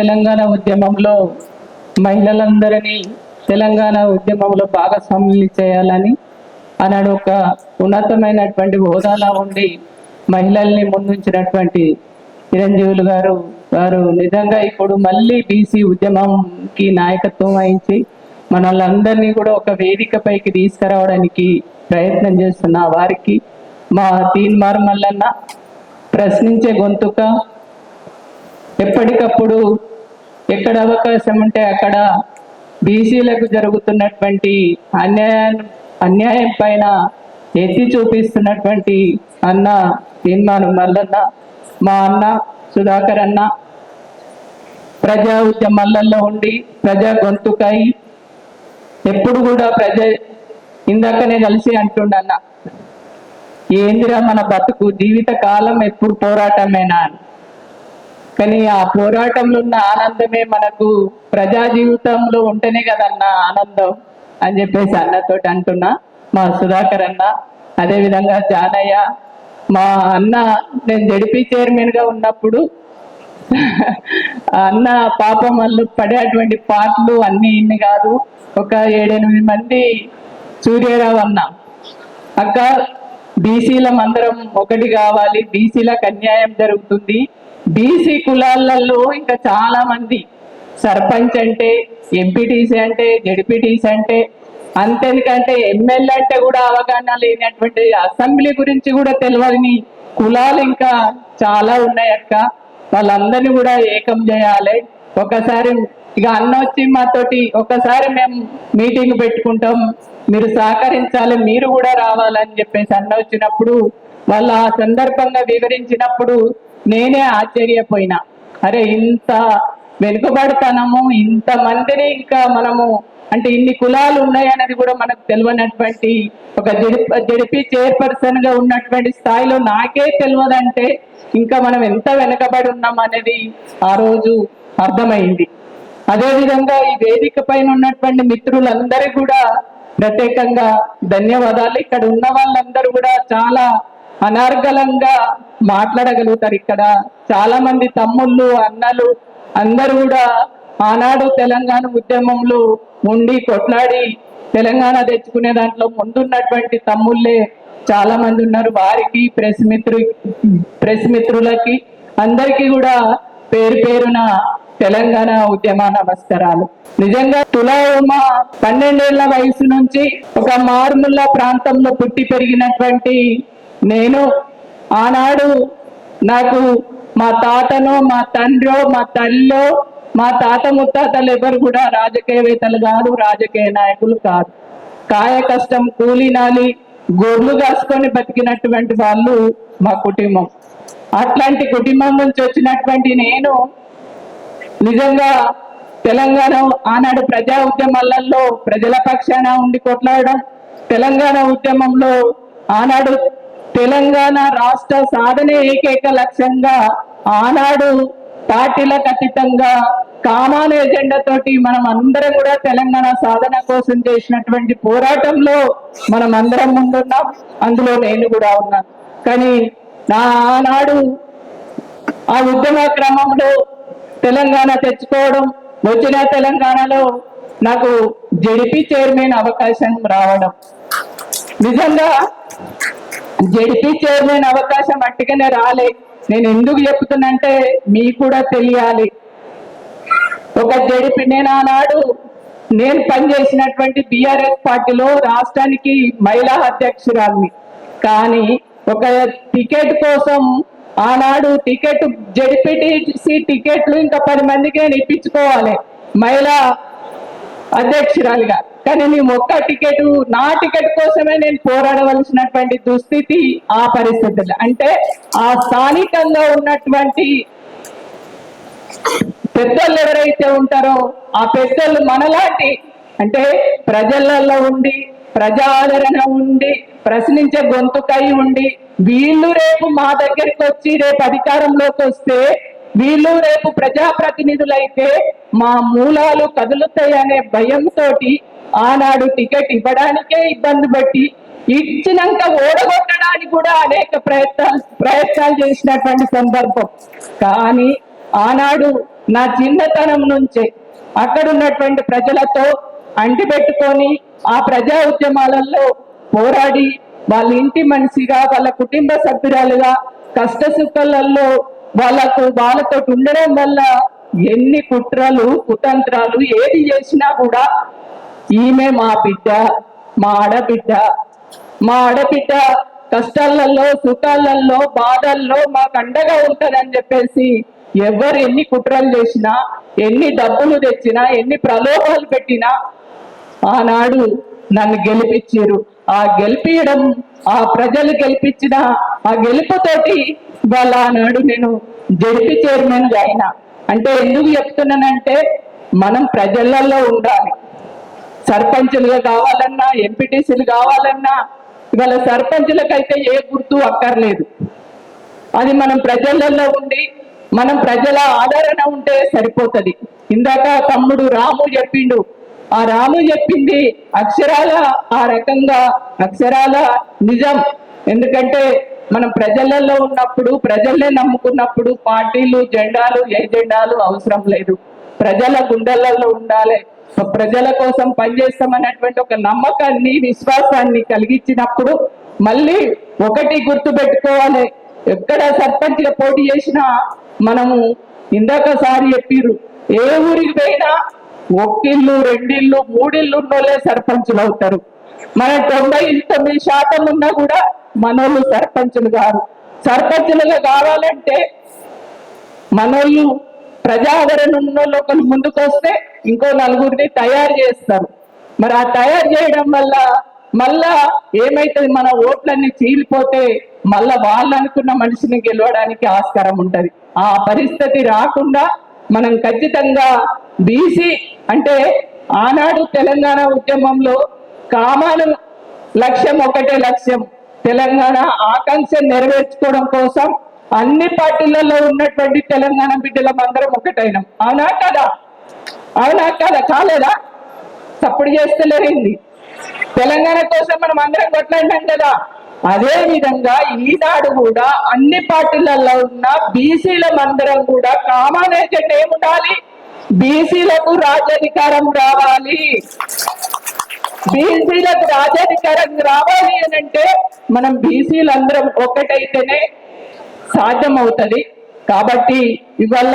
తెలంగాణ ఉద్యమంలో మహిళలందరినీ తెలంగాణ ఉద్యమంలో భాగస్వాములు చేయాలని అన్నాడు. ఒక ఉన్నతమైనటువంటి హోదాలో ఉండి మహిళల్ని ముందుంచినటువంటి చిరంజీవులు గారు వారు నిజంగా ఇప్పుడు మళ్ళీ బీసీ ఉద్యమంకి నాయకత్వం వహించి మనల్ని కూడా ఒక వేదికపైకి తీసుకురావడానికి ప్రయత్నం చేస్తున్న వారికి మా తీన్మార్ మల్లన్న ప్రశ్నించే గొంతుక ఎప్పటికప్పుడు ఎక్కడ అవకాశం ఉంటే అక్కడ బీసీలకు జరుగుతున్నటువంటి అన్యాయం అన్యాయం పైన ఎత్తి చూపిస్తున్నటువంటి అన్న తీర్మాను మల్లన్న మా అన్న సుధాకర్ అన్న ప్రజా ఉద్యమాలలో ఉండి ప్రజా గొంతుకై ఎప్పుడు కూడా ప్రజ ఇందాకనే కలిసి అంటుండన్న ఏందిరా మన బతుకు? జీవిత కాలం ఎప్పుడు పోరాటమేనా? అని. కానీ ఆ పోరాటంలో ఉన్న ఆనందమే మనకు ప్రజా జీవితంలో ఉంటేనే కదన్న ఆనందం అని చెప్పేసి అన్నతోటి అంటున్నా. మా సుధాకర్ అన్న అదే విధంగా జానయ్య మా అన్న నేను జడిపి చైర్మన్గా ఉన్నప్పుడు అన్న పాపం వాళ్ళు పడేటువంటి పాటలు అన్ని ఇన్ని కాదు. ఒక ఏడెనిమిది మంది సూర్యరావు అన్న. అక్క బీసీలం అందరం ఒకటి కావాలి. బీసీలకు అన్యాయం జరుగుతుంది. బీసీ కులాలలో ఇంకా చాలా మంది సర్పంచ్ అంటే ఎంపీటీసీ అంటే జడ్పీటీసీ అంటే అంతెందుకంటే ఎమ్మెల్యే అంటే కూడా అవగాహన లేనటువంటి అసెంబ్లీ గురించి కూడా తెలియని కులాలు ఇంకా చాలా ఉన్నాయి అక్క. వాళ్ళందరినీ కూడా ఏకం చేయాలి. ఒకసారి ఇక అన్న వచ్చి మాతోటి ఒకసారి మేము మీటింగ్ పెట్టుకుంటాం. మీరు సహకరించాలి మీరు కూడా రావాలని చెప్పేసి అన్న వచ్చినప్పుడు వాళ్ళు ఆ సందర్భంగా వివరించినప్పుడు నేనే ఆశ్చర్యపోయినా. అరే ఇంత వెనుకబడతనము ఇంత మందిని ఇంకా మనము అంటే ఇన్ని కులాలు ఉన్నాయనేది కూడా మనకు తెలియనటువంటి ఒక జడిపి చైర్పర్సన్గా ఉన్నటువంటి స్థాయిలో నాకే తెలియదంటే ఇంకా మనం ఎంత వెనుకబడి ఉన్నాం అనేది ఆ రోజు అర్థమైంది. అదే విధంగా ఈ వేదిక పైన ఉన్నటువంటి మిత్రులందరూ కూడా ప్రత్యేకంగా ధన్యవాదాలు. ఇక్కడ ఉన్న వాళ్ళందరూ కూడా చాలా అనర్గళంగా మాట్లాడగలుగుతారు ఇక్కడ. చాలా మంది తమ్ముళ్ళు అన్నలు అందరూ కూడా ఆనాడు తెలంగాణ ఉద్యమంలో ఉండి కొట్లాడి తెలంగాణ తెచ్చుకునే దాంట్లో ముందున్నటువంటి తమ్ముళ్ళే చాలా మంది ఉన్నారు. వారికి ప్రెస్ మిత్రు ప్రెస్ మిత్రులకి అందరికీ కూడా పేరు పేరున తెలంగాణ ఉద్యమ నమస్కారాలు. నిజంగా తులా పన్నెండేళ్ళ వయసు నుంచి ఒక మారుమూల ప్రాంతంలో పుట్టి పెరిగినటువంటి నేను ఆనాడు నాకు మా తాతనో మా తండ్రో మా తల్లో మా తాత ముత్తాతలు ఎవరు కూడా రాజకీయవేత్తలు కాదు రాజకీయ నాయకులు కాదు. కాయ కష్టం కూలినాలి గొర్రెలు కాసుకొని బతికినటువంటి వాళ్ళు మా కుటుంబం. అట్లాంటి కుటుంబం నుంచి వచ్చినటువంటి నేను నిజంగా తెలంగాణ ఆనాడు ప్రజా ఉద్యమాలలో ప్రజల పక్షాన ఉండి కొట్లాడడం తెలంగాణ ఉద్యమంలో ఆనాడు తెలంగాణ రాష్ట్ర సాధనే ఏకైక లక్ష్యంగా ఆనాడు పార్టీలకు అతీతంగా కామాన్ ఎజెండా తోటి మనం అందరం కూడా తెలంగాణ సాధన కోసం చేసినటువంటి పోరాటంలో మనం అందరం ముందున్నాం అందులో నేను కూడా ఉన్నాను కానీ నా ఆనాడు ఆ ఉద్యమ క్రమంలో తెలంగాణ తెచ్చుకోవడం వచ్చిన తెలంగాణలో నాకు జడిపి చైర్మన్ అవకాశం రావడం. నిజంగా జడిపి చైర్మన్ అవకాశం అట్టుగానే రాలే. నేను ఎందుకు చెప్తున్నంటే మీకు కూడా తెలియాలి. ఒక జడిపి నేను ఆనాడు నేను పనిచేసినటువంటి బిఆర్ఎస్ పార్టీలో రాష్ట్రానికి మహిళా అధ్యక్షురాలిని. కానీ ఒక టికెట్ కోసం ఆనాడు టికెట్ జడిపిటిసి టికెట్లు ఇంకా పది మందికి నేను ఇప్పించుకోవాలి. మహిళా అధ్యక్షురాలిగా. కానీ నేను ఒక్క టికెట్ నా టికెట్ కోసమే నేను పోరాడవలసినటువంటి దుస్థితి ఆ పరిస్థితులు అంటే ఆ స్థానికంగా ఉన్నటువంటి పెద్దలు ఎవరైతే ఉంటారో ఆ పెద్దలు మనలాంటి అంటే ప్రజలలో ఉండి ప్రజా ఆదరణ ఉండి ప్రశ్నించే గొంతుకై ఉండి వీళ్ళు రేపు మా దగ్గరికి వచ్చి రేపు అధికారంలోకి వస్తే వీళ్ళు రేపు ప్రజాప్రతినిధులైతే మా మూలాలు కదులుతాయనే భయంతో ఆనాడు టికెట్ ఇవ్వడానికే ఇబ్బంది పట్టి ఇచ్చినాక ఓడగొట్టడానికి కూడా అనేక ప్రయత్నాలు ప్రయత్నాలు చేసినటువంటి సందర్భం. కానీ ఆనాడు నా చిన్నతనం నుంచే అక్కడ ఉన్నటువంటి ప్రజలతో అంటిపెట్టుకొని ఆ ప్రజా ఉద్యమాలలో పోరాడి వాళ్ళ ఇంటి మనిషిగా వాళ్ళ కుటుంబ సభ్యురాలుగా కష్ట సుఖాలలో వాళ్ళకు వాళ్ళతో ఉండడం వల్ల ఎన్ని కుట్రలు కుతంత్రాలు ఏది చేసినా కూడా ఈమె మా బిడ్డ మా ఆడబిడ్డ. మా ఆడబిడ్డ కష్టాలలో సుఖాలలో బాధల్లో మాకు అండగా ఉంటుందని చెప్పేసి ఎవరు ఎన్ని కుట్రలు చేసినా ఎన్ని డబ్బులు తెచ్చినా ఎన్ని ప్రలోభాలు పెట్టినా ఆనాడు నన్ను గెలిపించారు. ఆ గెలిపించడం ఆ ప్రజలు గెలిపించిన ఆ గెలుపుతోటి వాళ్ళ ఆనాడు నేను జడిపి చైర్మన్గా అయినా. అంటే ఎందుకు చెప్తున్నానంటే మనం ప్రజలలో ఉండాలి. సర్పంచులుగా కావాలన్నా ఎంపీటీసీలు కావాలన్నా ఇవాళ సర్పంచులకైతే ఏ గుర్తు అక్కర్లేదు. అది మనం ప్రజలలో ఉండి మనం ప్రజల ఆదరణ ఉంటే సరిపోతుంది. ఇందాక తమ్ముడు రాము చెప్పిండు. ఆ రాము చెప్పింది అక్షరాల ఆ రకంగా అక్షరాల నిజం. ఎందుకంటే మనం ప్రజలలో ఉన్నప్పుడు ప్రజల్నే నమ్ముకున్నప్పుడు పార్టీలు జెండాలు ఎజెండాలు అవసరం లేదు. ప్రజల గుండెలలో ఉండాలి. ప్రజల కోసం పనిచేస్తామనేటువంటి ఒక నమ్మకాన్ని విశ్వాసాన్ని కలిగించినప్పుడు మళ్ళీ ఒకటి గుర్తు పెట్టుకోవాలి ఎక్కడ సర్పంచ్గా పోటీ చేసినా మనము ఇందాకసారి చెప్పిర్రు ఏ ఊరికి పోయినా ఒక్కిళ్ళు రెండిళ్ళు మూడిళ్ళు ఉన్నోళ్ళే సర్పంచులు అవుతారు. మన తొంభై తొమ్మిది శాతం ఉన్నా కూడా మనోళ్ళు సర్పంచులు కాదు సర్పంచులుగా కావాలంటే మనోళ్ళు ప్రజాదరణ ఉన్న ముందుకొస్తే ఒకరు ఇంకో నలుగురిని తయారు చేస్తారు. మరి ఆ తయారు చేయడం వల్ల మళ్ళా ఏమైతుంది? మన ఓట్లన్నీ చీలిపోతే మళ్ళా వాళ్ళు అనుకున్న మనిషిని గెలవడానికి ఆస్కారం ఉంటుంది. ఆ పరిస్థితి రాకుండా మనం ఖచ్చితంగా బీసీ అంటే ఆనాడు తెలంగాణ ఉద్యమంలో కామాను లక్ష్యం ఒకటే లక్ష్యం. తెలంగాణ ఆకాంక్ష నెరవేర్చుకోవడం కోసం అన్ని పార్టీలలో ఉన్నటువంటి తెలంగాణ బిడ్డలం అందరం ఒకటైనాం. అవునా కదా? అవునా కదా? కాలేదా? తప్పుడు చేస్తలేరింది. తెలంగాణ కోసం మనం అందరం కొట్లాడినాం కదా. అదే విధంగా ఈనాడు కూడా అన్ని పార్టీలలో ఉన్న బీసీల అందరం కూడా కామన్ ఏజెంట్ ఏముండాలి? బీసీలకు రాజ్యాధికారం రావాలి. బీసీలకు రాజ్యాధికారం రావాలి అని అంటే మనం బీసీలందరం ఒకటైతేనే సాధ్యమవుతుంది. కాబట్టి ఇవల్ల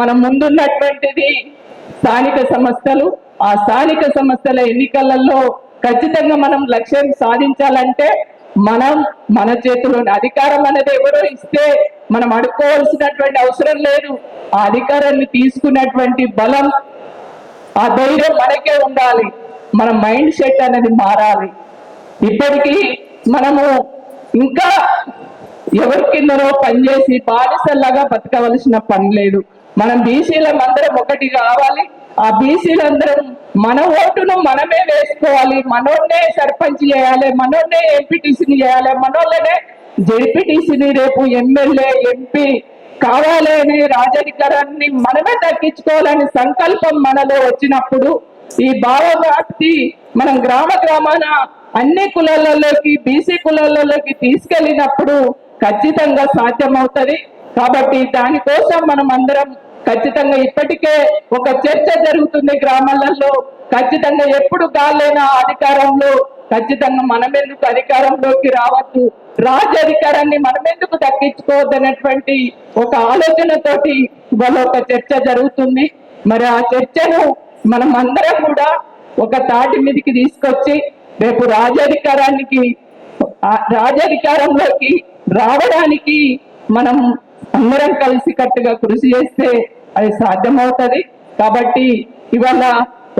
మనం ముందున్నటువంటిది స్థానిక సంస్థలు. ఆ స్థానిక సంస్థల ఎన్నికలలో ఖచ్చితంగా మనం లక్ష్యం సాధించాలంటే మనం మన చేతిలోని అధికారం అనేది ఎవరో ఇస్తే మనం అడుక్కోవాల్సినటువంటి అవసరం లేదు. ఆ అధికారాన్ని తీసుకున్నటువంటి బలం ఆ ధైర్యం మనకే ఉండాలి. మన మైండ్ సెట్ అనేది మారాలి. ఇప్పటికీ మనము ఇంకా ఎవరి కిందనో పనిచేసి బానిసల్లాగా బతకవలసిన పని లేదు. మనం బీసీలం అందరం ఒకటి కావాలి. ఆ బీసీలందరం మన ఓటును మనమే వేసుకోవాలి. మనోన్నే సర్పంచ్ చేయాలి. మనోన్నే ఎంపీటీసీని చేయాలి. మనోళ్ళనే జెడ్పీటీసీని రేపు ఎమ్మెల్యే ఎంపీ కావాలి అనే రాజధికారాన్ని మనమే తగ్గించుకోవాలని సంకల్పం మనలో వచ్చినప్పుడు ఈ భావవ్యాప్తి మనం గ్రామ గ్రామాన అన్ని కులాలలోకి బీసీ కులాలలోకి తీసుకెళ్ళినప్పుడు ఖచ్చితంగా సాధ్యమవుతుంది. కాబట్టి దానికోసం మనం అందరం ఖచ్చితంగా ఇప్పటికే ఒక చర్చ జరుగుతుంది గ్రామాలలో. ఖచ్చితంగా ఎప్పుడు కాలేనా అధికారంలో ఖచ్చితంగా మనమెందుకు అధికారంలోకి రావద్దు. రాజ్య అధికారాన్ని మనమెందుకు దక్కించుకోవద్దనేటువంటి ఒక ఆలోచనతోటి ఇవాళ ఒక చర్చ జరుగుతుంది. మరి ఆ చర్చను మనం అందరం కూడా ఒక తాటి మీదకి తీసుకొచ్చి రేపు రాజ్యాధికారానికి ఆ రాజ్యాధికారంలోకి రావడానికి మనం అందరం కలిసి కట్టుగా కృషి చేస్తే అది సాధ్యమవుతుంది. కాబట్టి ఇవాళ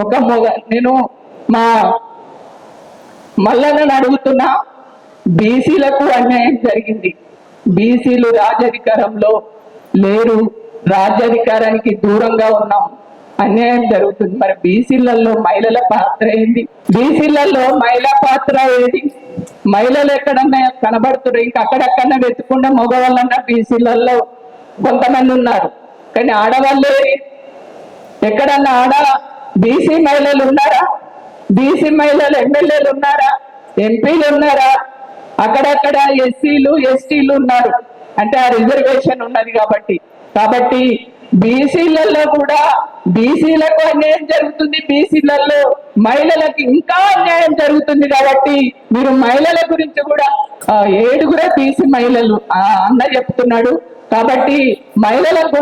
ఒక మొగ నేను మా మల్లన్నను అడుగుతున్నా బీసీలకు అన్యాయం జరిగింది. బీసీలు రాజ్యాధికారంలో లేరు. రాజ్యాధికారానికి దూరంగా ఉన్నాం. అన్యాయం జరుగుతుంది. మరి బీసీలలో మహిళల పాత్ర ఏంది బీసీలలో మహిళా పాత్ర ఏది మహిళలు ఎక్కడన్నా కనబడుతున్నారు ఇంకా అక్కడక్కడనే వెతుకుండా మగవాళ్ళన్నా బీసీలలో కొంతమంది ఉన్నారు. కానీ ఆడవాళ్ళు ఎక్కడన్నా ఆడ బీసీ మహిళలు ఉన్నారా? బీసీ మహిళలు ఎమ్మెల్యేలు ఉన్నారా? ఎంపీలు ఉన్నారా? అక్కడక్కడ ఎస్సీలు ఎస్టీలు ఉన్నారు. అంటే ఆ రిజర్వేషన్ ఉన్నది కాబట్టి. కాబట్టి బీసీలలో కూడా బీసీలకు అన్యాయం జరుగుతుంది. బీసీలలో మహిళలకు ఇంకా అన్యాయం జరుగుతుంది కాబట్టి మీరు మహిళల గురించి కూడా ఏడుగురే బీసీ మహిళలు ఆ అన్న చెప్తున్నాడు. కాబట్టి మహిళలకు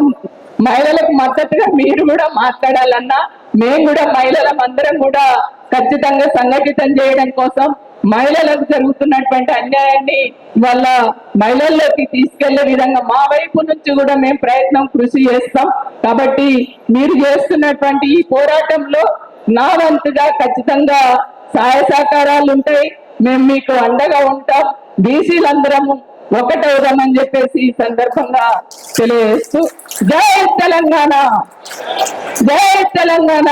మహిళలకు మద్దతుగా మీరు కూడా మాట్లాడాలన్నా మేము కూడా మహిళలం అందరం కూడా ఖచ్చితంగా సంఘటితం చేయడం కోసం మహిళలకు జరుగుతున్నటువంటి అన్యాయాన్ని వాళ్ళ మహిళల్లోకి తీసుకెళ్ళే విధంగా మా వైపు నుంచి కూడా మేము ప్రయత్నం కృషి చేస్తాం. కాబట్టి మీరు చేస్తున్నటువంటి ఈ పోరాటంలో నా వంతుగా ఖచ్చితంగా సహాయ సహకారాలు ఉంటాయి. మేము మీకు అండగా ఉంటాం. బీసీలందరము ఒకటవుదామని చెప్పేసి ఈ సందర్భంగా తెలియజేస్తూ జై తెలంగాణ! జై తెలంగాణ!